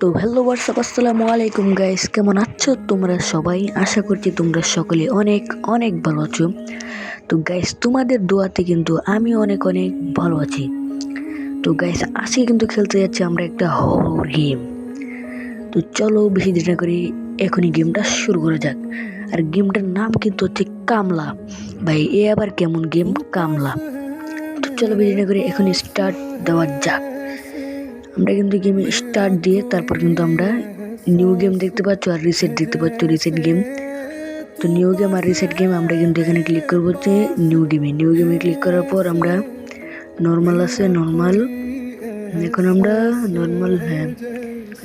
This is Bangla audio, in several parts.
তো হ্যালো হোয়াটসঅ্যাপ আসসালামু আলাইকুম গাইস কেমন আছো তোমরা সবাই? আশা করছি তোমরা সকলে অনেক অনেক ভালো আছো। তো গাইস তোমাদের দোয়াতে কিন্তু আমি অনেক অনেক ভালো আছি। তো গাইস আজকে কিন্তু খেলতে যাচ্ছি আমরা একটা হর গেম তো চলো বেশি দেরি না করে এখনই গেমটা শুরু করা যাক। আর গেমটার নাম কিন্তু হচ্ছে কামলা। ভাই, এ আবার কেমন গেম কামলা। তো চলো বেশি না করে এখনই স্টার্ট দেওয়া যাক। আমরা কিন্তু গেম স্টার্ট দিয়ে তারপর কিন্তু আমরা নিউ গেম দেখতে পাচ্ছ আর রিসেট দেখতে পাচ্ছ রিসেট গেম তো নিউ গেম আর রিসেট গেম আমরা কিন্তু এখানে ক্লিক করব যে নিউ গেমে নিউ গেমে ক্লিক করার পর আমরা নর্মাল আছে নর্মাল এখন আমরা নর্মাল হ্যাঁ।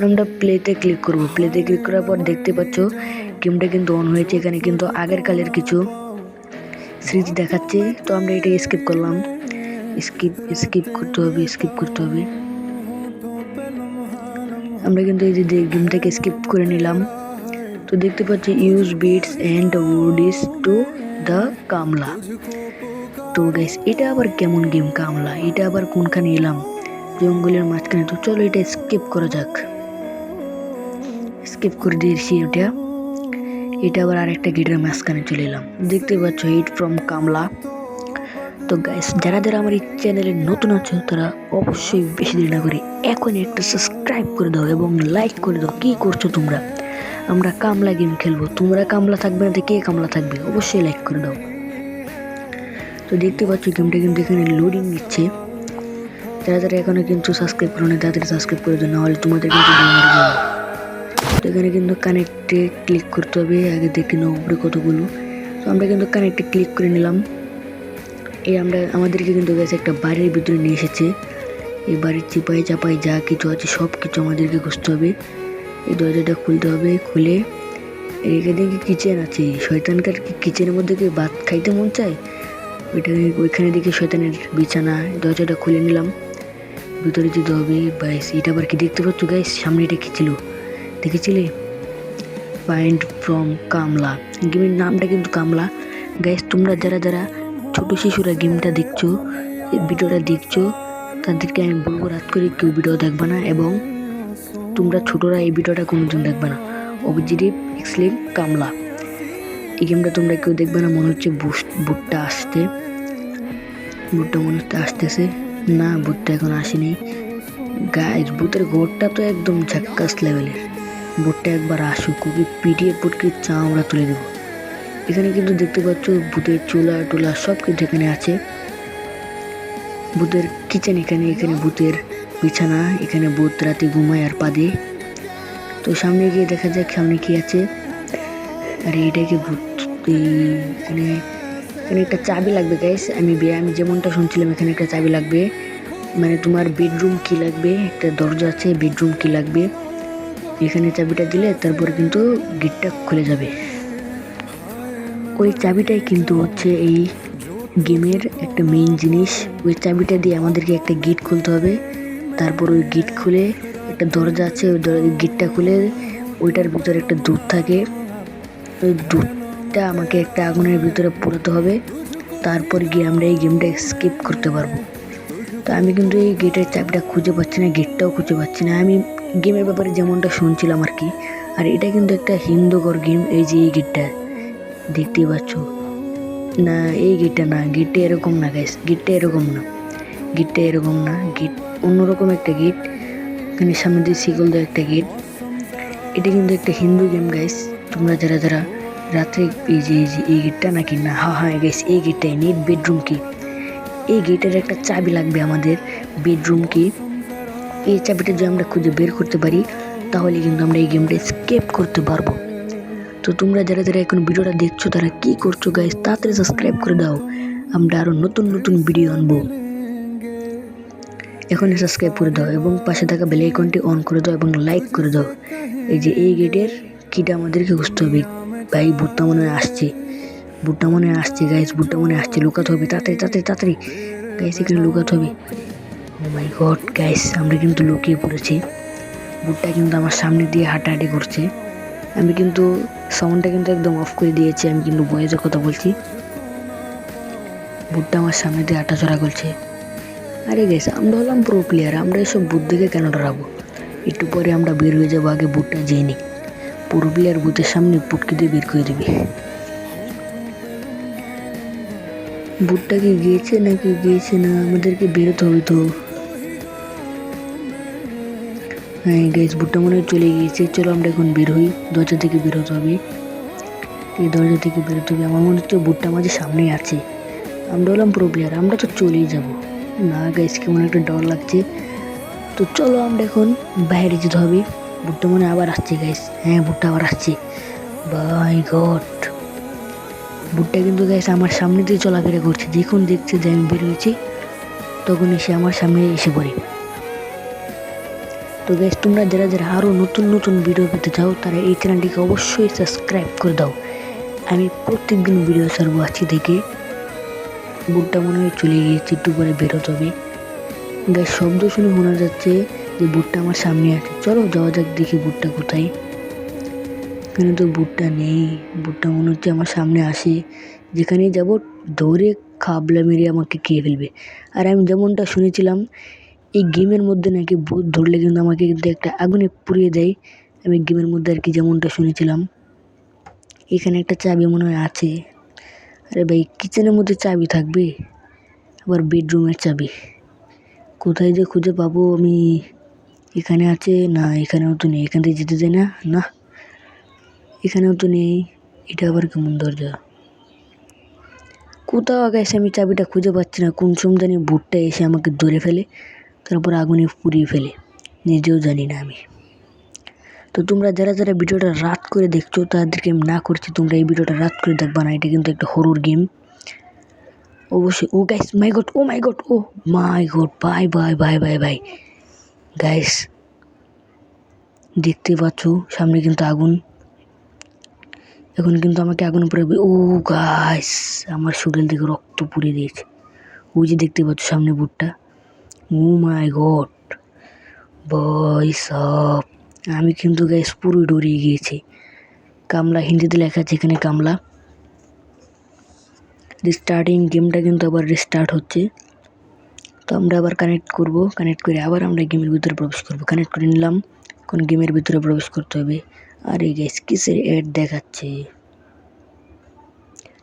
আমরা প্লেতে ক্লিক করব। প্লেতে ক্লিক করার পর দেখতে পাচ্ছ গেমটা কিন্তু অন হয়েছে। এখানে কিন্তু আগের কালের কিছু স্মৃতি দেখাচ্ছে। তো আমরা এটা স্কিপ করলাম। স্কিপ স্কিপ করতে হবে স্কিপ করতে হবে। আমরা কিন্তু এই যে গেমটাকে স্কিপ করে নিলাম। তো দেখতে পাচ্ছি use bits and woodies to the কামলা তো গাইস এটা আবার কেমন গেম কামলা এটা আবার কোনখানে এলাম? জঙ্গলের মাঝখানে। তো চলো এটা স্কিপ করা যাক। স্কিপ করে দিয়েছি এটা। এটা আবার আরেকটা গেটের মাঝখানে চলে এলাম। দেখতে পাচ্ছ হিট ফ্রম কামলা তো গাইস যারা যারা আমার এই চ্যানেলে নতুন আছো, তারা অবশ্যই বেশি দেরি না করে এখন একটা সাবস্ক্রাইব করে দাও এবং লাইক করে দাও। কী করছ তোমরা? আমরা কামলা গেম খেলব। তোমরা কামলা থাকবে না তো কে কামলা থাকবে? অবশ্যই লাইক করে দাও। তো দেখতে পাচ্ছ গেমটা কিন্তু এখানে লোডিং নিচ্ছে যারা যারা এখনও কিন্তু সাবস্ক্রাইব করো না তাদের সাবস্ক্রাইব করে দাও, নাহলে তোমাদের কিন্তু। তো এখানে কিন্তু কানেক্টে ক্লিক করতে হবে। আগে দেখে নাও উপরে কতগুলো তো আমরা কিন্তু কানেক্টে ক্লিক করে নিলাম। এই আমরা, আমাদেরকে কিন্তু গেছে একটা বাড়ির ভিতরে নিয়ে এসেছে। এই বাড়ির চিপাই চাপাই যা কিছু আছে সব কিছু আমাদেরকে খুঁজতে হবে। এই দরজাটা খুলতে হবে, খুলে। এখানে দেখি কিচেন আছে। শয়তানকার কিচেনের মধ্যে কি ভাত খাইতে মন চায়? ওইটা ওইখানে দেখি শয়তানের বিছানা, দরজাটা খুলে নিলাম। ভিতরে যেতে হবে। বাইস এটা আবার কি দেখতে পাচ্ছ গাইস সামনে এটা কি ছিল? দেখেছিলে? ফাইন্ড ফ্রম কামলা গেমের নামটা কিন্তু কামলা গাইস তোমরা যারা যারা ছোট শিশুরা গেমটা দেখছ ভিডিওটা দেখছ, তাদেরকে আমি বলব রাত করে কেউ ভিডিও দেখবে না এবং তোমরা ছোটরা এই ভিডিওটা কোনোদিন দেখবে না। অভিজিটিভ এক্সলিম কামলা। এই গেমটা তোমরা কেউ দেখবে না, মনে হচ্ছে বুটটা আসতে বুটটা মনে হচ্ছে আসতেছে। না বুটটা এখন আসেনি। গায়ের বুটের ঘরটা তো একদম ঝাক্কাস লেভেলের বুটটা একবার আসুক, ওকে পিটিয়ে পুটকে চামড়া তুলে দেবো। এখানে কিন্তু দেখতে পাচ্ছ ভূতের চুলা, টুলা সব কিছু এখানে আছে। ভূতের কিচেন এখানে এখানে ভূতের বিছানা, এখানে ভূত রাতে ঘুমায় আর পাদে। তো সামনে গিয়ে দেখা যাক সামনে কি আছে। আর এইটাকে ভূত? এখানে এখানে একটা চাবি লাগবে গাইস আমি বে- আমি যেমনটা শুনছিলাম, এখানে একটা চাবি লাগবে। মানে তোমার বেডরুম কি লাগবে? একটা দরজা আছে বেডরুম কি লাগবে? এখানে চাবিটা দিলে তারপর কিন্তু গেটটা খুলে যাবে। ওই চাবিটাই কিন্তু হচ্ছে এই গেমের একটা মেইন জিনিস। ওই চাবিটা দিয়ে আমাদেরকে একটা গেট খুলতে হবে। তারপর ওই গেট খুলে একটা দরজা আছে, ওই গেটটা খুলে ওইটার ভিতরে একটা দুধ থাকে। ওই দুধটা আমাকে একটা আগুনের ভিতরে পোড়াতে হবে। তারপর গিয়ে আমরা এই গেমটা স্কিপ করতে পারব। তো আমি কিন্তু এই গেটের চাবিটা খুঁজে পাচ্ছি না গেটটাও খুঁজে পাচ্ছি না। আমি গেমের ব্যাপারে যেমনটা শুনছিলাম আর কি, আর এটা কিন্তু একটা হিন্দুকর গেম এই যে এই গেটটা দেখতেই পাচ্ছ? না, এই গেটটা না, গেটটা এরকম না গাইস গেটটা এরকম না। গেটটা এরকম না, গেট অন্যরকম একটা গেট, এখানে সামনে দিয়ে শিকল দেওয়া একটা গেট। এটা কিন্তু একটা হিন্দু গেম গাইস তোমরা যারা যারা রাত্রে এই যে, এই গেটটা নাকি না হ্যাঁ হ্যাঁ গাইস এই গেটটাই নেট বেডরুম কি এই গেটের একটা চাবি লাগবে আমাদের বেডরুম কি এই চাবিটা যদি আমরা খুঁজে বের করতে পারি, তাহলে কিন্তু আমরা এই গেমটা স্কেপ করতে পারব। তো তোমরা যারা যারা এখন ভিডিওটা দেখছ, তারা কি করছ গাইস তাড়াতাড়ি সাবস্ক্রাইব করে দাও। আমরা আরও নতুন নতুন ভিডিও আনব। এখনই সাবস্ক্রাইব করে দাও এবং পাশে থাকা বেল আইকনটি অন করে দাও এবং লাইক করে দাও। এই যে এই গেটের কিটা আমাদেরকে বুঝতে হবে। ভাই ভুট্টা মনে আসছে। ভুট্টা মনে আসছে গাইস ভুট্টা মনে আসছে। লুকাতে হবে, তাড়াতাড়ি তাড়াতাড়ি তাড়াতাড়ি। গাইস এখানে লুকাতে হবে। ও মাই গড গাইস আমরা কিন্তু লুকিয়ে পড়েছি। ভুট্টা কিন্তু আমার সামনে দিয়ে হাঁটাহাঁটি করছে। আমি কিন্তু সাউন্ডটা কিন্তু একদম অফ করে দিয়েছি, আমি কিন্তু বয়েজে কথা বলছি। ভুট্টা আমার সামনে দিয়ে হাঁটাচড়া করছে। আরে গেছে আমরা হলাম প্রো প্লেয়ার আমরা এসব বুদ্ধিকে কেন ডরাবো? একটু পরে আমরা বের হয়ে যাব, আগে বুটটা যেয়ে নিই। পুরো প্লেয়ার বুথের সামনে পুটকে দিয়ে বের করে দিবি। বুটটা কি গিয়েছে নাকি গিয়েছে না? আমাদেরকে বেরোতে হবে তো। হ্যাঁ গ্যাস ভুট্টা মনে চলে গিয়েছে। চলো আমরা এখন বের হই। দরজা থেকে বেরোতে হবে। এই দরজা থেকে বেরোতে হবে। আমার মনে হচ্ছে ভুট্টা আমাদের সামনেই আছে। আমরা হলাম প্রো প্লেয়ার আমরা তো চলেই যাব। না গাইস কেমন একটা ডর লাগছে। তো চলো আমরা এখন বাইরে যেতে হবে। ভুট্টা মনে আবার আসছে গাইস হ্যাঁ ভুট্টা আবার আসছে। বাই গড ভুট্টা কিন্তু গাইস আমার সামনে দিয়ে চলাফেরা করছে। যখন দেখছে যে আমি বের হয়েছি, তখন এসে আমার সামনে এসে পড়ে। তো গাইস তোমরা যারা যারা আরও নতুন নতুন ভিডিও পেতে চাও, তারা এই চ্যানেলটিকে অবশ্যই সাবস্ক্রাইব করে দাও। আমি প্রত্যেকদিন ভিডিও ছাড়বো আজকে থেকে। বুটটা মনে হয় চলে গিয়েছে, একটু পরে বেরোতে হবে। গ্যাস শব্দ শুনে মনে যাচ্ছে যে বুটটা আমার সামনে আছে। চলো যাওয়া যাক, দেখি বুটটা কোথায়। এখানে তো বুটটা নেই। বুটটা মনে হচ্ছে আমার সামনে আসে। যেখানে যাব, দৌড়ে খাবলা মেরে আমাকে খেয়ে ফেলবে। আর আমি যেমনটা শুনেছিলাম এই গেমের মধ্যে নাকি ভূত ধরলে কিন্তু আমাকে কিন্তু একটা আগুনে পুড়িয়ে দেয়। আমি গেমের মধ্যে আর কি যেমনটা শুনেছিলাম। এখানে একটা চাবি মনে হয় আছে। আরে ভাই, কিচেনের মধ্যে চাবি থাকবে? আবার বেডরুমের চাবি। কোথায় যে খুঁজে পাবো আমি? এখানে আছে? না, এখানেও তো নেই। এখান থেকে যেতে যায় না? না, এখানেও তো নেই। এটা আবার কেমন দরজা? কোথাও গেছে আমি চাবিটা খুঁজে পাচ্ছি না। কোন সময় জানি বুটটা এসে আমাকে ধরে ফেলে। তারপর আগুনে পুড়িয়ে ফেলে? নিজেও জানি না আমি। তো তোমরা যারা যারা ভিডিওটা রাত করে দেখছ, তাদেরকে আমি না করছি, তোমরা এই ভিডিওটা রাত করে দেখবা না, এটা কিন্তু একটা হরর গেম অবশ্যই, ও guys my god oh my god oh my god bye bye bye bye bye guys দেখতে পাচ্ছ, সামনে কিন্তু আগুন। এখন কিন্তু আমাকে আগুন পরে ও গাইস আমার শরীর দিকে রক্ত পুড়ে দিয়েছে। ওই যে দেখতে পাচ্ছ সামনে বুটটা। Oh my god. সব। আমি কিন্তু গাইস পুরো ডরিয়ে গিয়েছি। কামলা, হিন্দিতে লেখা আছে এখানে কামলা। রিস্টার্টিং গেমটা কিন্তু আবার রিস্টার্ট হচ্ছে। তো আমরা আবার কানেক্ট করব। কানেক্ট করে আবার আমরা গেমের ভিতরে প্রবেশ করব। কানেক্ট করে নিলাম। কোন গেমের ভিতরে প্রবেশ করতে হবে? আর এই গ্যাস কিসের অ্যাড দেখাচ্ছে?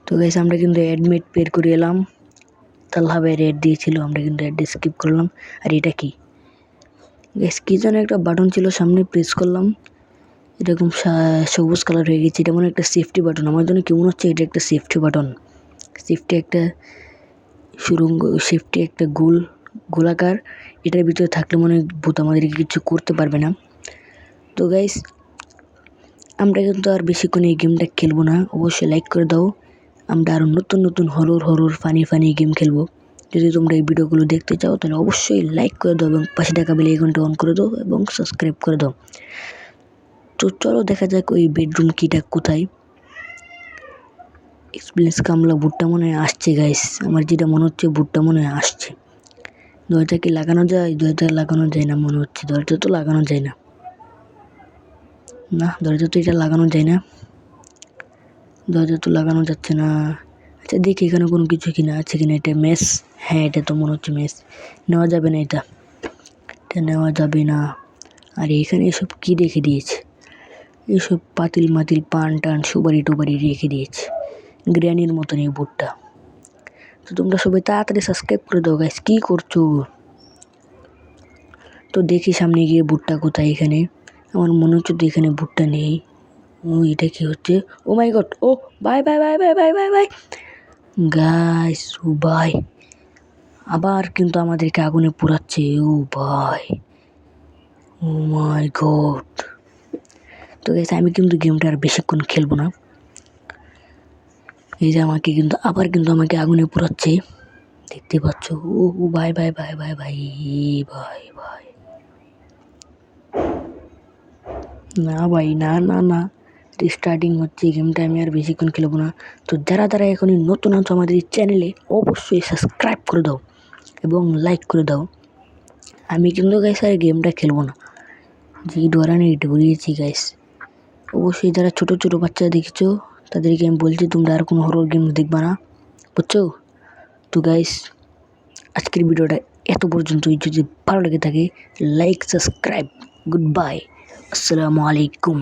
তো গ্যাস আমরা কিন্তু অ্যাডমিট বের করে এলাম। ভাইয়ের অ্যাড দিয়েছিল, আমরা কিন্তু অ্যাড স্কিপ করলাম। আর এটা কি? কি যেন একটা বাটন ছিল, সামনে প্রেস করলাম। এরকম সবুজ কালার হয়ে গেছে, এটা মনে একটা সেফটি বাটন আমার জন্য কেমন হচ্ছে, এটা একটা সেফটি বাটন সেফটি একটা সুরঙ্গ সেফটি একটা গোল, গোলাকার। এটার ভিতরে থাকলে মনে হয় ভূত আমাদেরকে কিছু করতে পারবে না। তো গাইস আমরা কিন্তু আর বেশিক্ষণ এই গেমটা খেলব না। অবশ্যই লাইক করে দাও। আমরা আরও নতুন নতুন horror horror funny funny game খেলব। যদি তোমরা এই ভিডিওগুলো দেখতে চাও, তাহলে অবশ্যই লাইক করে দাও এবং পাশে টাকা বেলে ঘণ্টা অন করে দাও এবং সাবস্ক্রাইব করে দাও। তো চলো দেখা যাক ওই বেডরুম কিটা কোথায়। এক্সপিরিয়েন্স কামলা বুটটা মনে হয় আসছে গাইস আমার যেটা মনে হচ্ছে বুটটা মনে হয় আসছে। দরজা কি লাগানো যায়? দরজা লাগানো যায় না মনে হচ্ছে। দরজা তো লাগানো যায় না। না, দরজা তো এটা লাগানো যায় না। দরজা তো লাগানো যাচ্ছে না। আচ্ছা দেখি এখানে কোনো কিছু কিনা আছে কিনা। এটা মেস। হ্যাঁ এটা তো মনে হচ্ছে মেস। নেওয়া যাবে না এটা। এটা নেওয়া যাবে না। আর, এখানে এসব কি রেখে দিয়েছে? এসব পাতিল মাতিল পান টান সুপারি টুপারি রেখে দিয়েছে। গ্র্যানির মতন এই বুটটা। তো তোমরা সবাই তাড়াতাড়ি সাবস্ক্রাইব করে দাও গাইস কী করছ? তো দেখি সামনে গিয়ে বুটটা কোথায় এখানে। আমার মনে হচ্ছে তো এখানে বুটটা নেই। ও এটা কি হচ্ছে ও my god oh bye bye bye bye bye bye bye guys oh bye আবার কিন্তু আমাদেরকে আগুনে পোড়াচ্ছে ও ভাই ও মাই গড তো গেছে আমি কিন্তু গেমটা আর বেশিক্ষণ খেলব না এই যে আমাকে কিন্তু আবার কিন্তু আমাকে আগুনে পোড়াচ্ছে দেখতে পাচ্ছ ও ও bye bye bye bye bye bye bye না ভাই না না না রিস্টার্টিং হচ্ছে গেমটা আমি আর বেশিক্ষণ খেলব না। তো যারা যারা এখনই নতুন আছো আমাদের এই চ্যানেলে অবশ্যই সাবস্ক্রাইব করে দাও এবং লাইক করে দাও। আমি কিন্তু গাইস আর গেমটা খেলব না। যে ডরানি ডরিয়েছি গাইস অবশ্যই যারা ছোট ছোট বাচ্চা দেখেছ, তাদেরকে আমি বলছি তোমরা আর কোনো হরর গেম দেখবা না। বুঝছ? তো গাইস আজকের ভিডিওটা এত পর্যন্তই। যদি ভালো লেগে থাকে লাইক সাবস্ক্রাইব গুড বাই আসসালামু আলাইকুম।